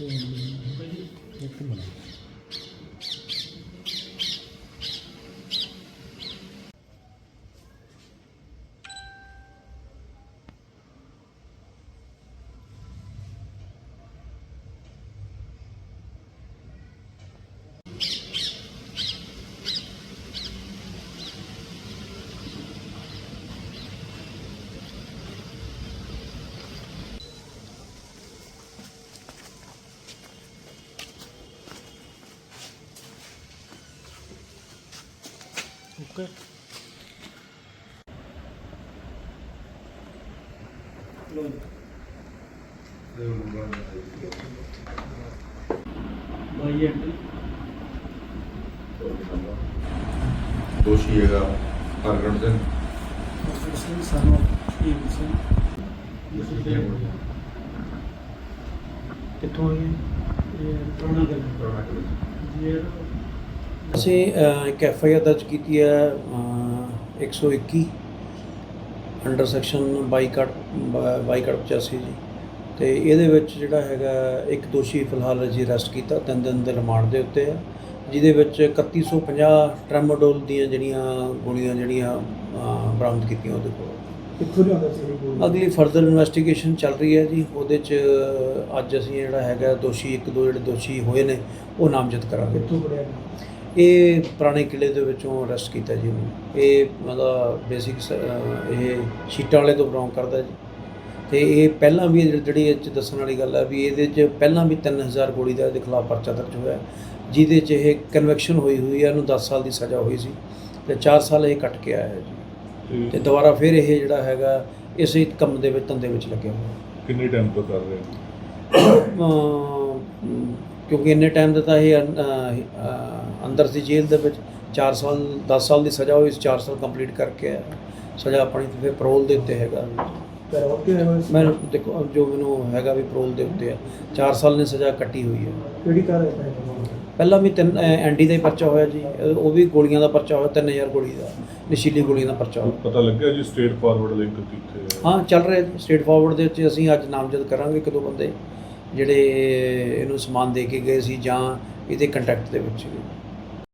ਇੱਕ minute. Okay ਬਾਈ entry ਦੋਸ਼ੀ ਹੈਗਾ ਹਰਗੜ ਸਿੰਘ। ਸਿੰਘ ਸਾਨੂੰ ਇਹ ਸਿੰਘ ਕਿੱਥੋਂ ਆਏ ਇਹ ਪੁਰਾਣਾ ਗੱਲ ਜੀ ਇਹ ਅਸੀਂ ਇੱਕ ਐਫ ਆਈ ਆਰ ਦਰਜ ਕੀਤੀ ਹੈ ਅ, 121 ਅੰਡਰ ਸੈਕਸ਼ਨ 22 ਕੱਟ 22 ਕੱਟ 85 ਜੀ। ਤੇ ਇਹਦੇ ਵਿੱਚ ਜਿਹੜਾ ਹੈਗਾ ਇੱਕ ਦੋਸ਼ੀ ਫਿਲਹਾਲ ਅਸੀਂ ਅਰੈਸਟ ਕੀਤਾ ਤਿੰਨ ਦਿਨ ਦੇ ਰਿਮਾਂਡ ਦੇ ਉੱਤੇ ਆ ਜਿਹਦੇ ਵਿੱਚ 3150 ਟ੍ਰੈਮੋਡੋਲ ਦੀਆਂ ਜਿਹੜੀਆਂ ਗੋਲੀਆਂ ਜਿਹੜੀਆਂ ਬਰਾਮਦ ਕੀਤੀਆਂ ਉਹਦੇ ਕੋਲ। ਕਿੱਥੋਂ ਲਿਆਉਂਦਾ ਸੀ ਅਗਲੀ ਫਰਦਰ ਇਨਵੈਸਟੀਗੇਸ਼ਨ ਚੱਲ ਰਹੀ ਹੈ ਜੀ ਉਹਦੇ 'ਚ ਅੱਜ ਅਸੀਂ ਜਿਹੜਾ ਹੈਗਾ ਦੋਸ਼ੀ ਇੱਕ ਦੋ ਜਿਹੜੇ ਦੋਸ਼ੀ ਹੋਏ ਨੇ ਉਹ ਨਾਮਜ਼ਦ ਕਰਾਂਗੇ। ਕਿੱਥੋਂ ਪੜਿਆ ਇਹ ਪੁਰਾਣੇ ਕਿਲੇ ਦੇ ਵਿੱਚੋਂ ਅਰੈਸਟ ਕੀਤਾ ਜੀ ਉਹਨੂੰ। ਇਹ ਮਤਲਬ ਬੇਸਿਕ ਇਹ ਸ਼ੀਟਾਂ ਵਾਲੇ ਤੋਂ ਬਿਲੋਂਗ ਕਰਦਾ ਜੀ। ਤੇ ਇਹ ਪਹਿਲਾਂ ਵੀ ਜਿਹੜੀ ਇਹ 'ਚ ਦੱਸਣ ਵਾਲੀ ਗੱਲ ਹੈ ਵੀ ਇਹਦੇ 'ਚ ਪਹਿਲਾਂ ਵੀ 3000 ਗੋਲੀ ਦਾ ਇਹਦੇ ਖਿਲਾਫ ਪਰਚਾ ਦਰਜ ਹੋਇਆ। ਹੈ, ਜਿਹਦੇ 'ਚ ਇਹ ਕਨਵੈਕਸ਼ਨ ਹੋਈ ਹੋਈ ਹੈ ਇਹਨੂੰ 10 ਸਾਲ ਦੀ ਸਜ਼ਾ ਹੋਈ ਸੀ ਤੇ 4 ਸਾਲ ਇਹ ਕੱਟ ਕੇ ਆਇਆ ਹੈ। ਜੀ ਤੇ ਦੁਬਾਰਾ ਫਿਰ ਇਹ ਜਿਹੜਾ ਹੈਗਾ ਇਸੇ ਕੰਮ ਦੇ ਵਿੱਚ ਧੰਦੇ ਵਿੱਚ ਲੱਗਿਆ ਹੋਇਆ ਕਿੰਨੇ ਟਾਈਮ ਤੋਂ ਕਰ ਰਹੇ ਅਮ, ਕਿਉਂਕਿ ਇੰਨੇ ਟਾਈਮ ਦਾ ਤਾਂ ਇਹ ਅੰ- ਅ, ਅ, ਅੰਦਰ ਸੀ ਜੇਲ੍ਹ ਦੇ ਵਿੱਚ 4 ਸਾਲ 10 ਸਾਲ ਦੀ ਸਜ਼ਾ ਹੋਈ 4 ਸਾਲ ਕੰਪਲੀਟ ਕਰਕੇ ਆਇਆ। ਸਜ਼ਾ ਆਪਣੀ ਤੇ ਫਿਰ parole ਦੇ ਉੱਤੇ ਹੈਗਾ। ਪਰ ਉਹ ਕਿ ਮੈਂ ਦੇਖੋ ਜੋ ਮੈਨੂੰ ਹੈਗਾ ਵੀ parole ਦੇ ਉੱਤੇ ਆ। 4 ਸਾਲ ਨੇ ਸਜ਼ਾ ਕੱਟੀ ਹੋਈ ਹੈ। ਕਿਹੜੀ ਕਾਰ ਹੈ ਪਹਿਲਾਂ ਵੀ ਤਿੰਨ ਐਨਡੀ ਦਾ ਹੀ ਪਰਚਾ ਹੋਇਆ ਜੀ। ਉਹ ਵੀ ਗੋਲੀਆਂ ਦਾ ਪਰਚਾ ਹੋਇਆ 3000 ਗੋਲੀ ਦਾ। ਨਸ਼ੀਲੀ ਗੋਲੀਆਂ ਦਾ ਪਰਚਾ ਹੋਇਆ। ਪਤਾ ਲੱਗਿਆ ਜੀ ਸਟੇਟ ਫਾਰਵਰਡ ਲਿੰਕ ਕਿੱਥੇ ਹੈ? ਹਾਂ ਚੱਲ ਰਿਹਾ ਸਟੇਟ ਫਾਰਵਰਡ ਦੇ ਉੱਤੇ ਅਸੀਂ ਅੱਜ ਨਾਮਜ਼ਦ ਕਰਾਂਗੇ ਇੱਕ ਦੋ ਬੰਦੇ। ਜਿਹੜੇ ਇਹਨੂੰ ਸਮਾਨ ਦੇ ਕੇ ਗਏ ਸੀ ਜਾਂ ਇਹਦੇ ਕੰਟੈਕਟ ਦੇ ਵਿੱਚ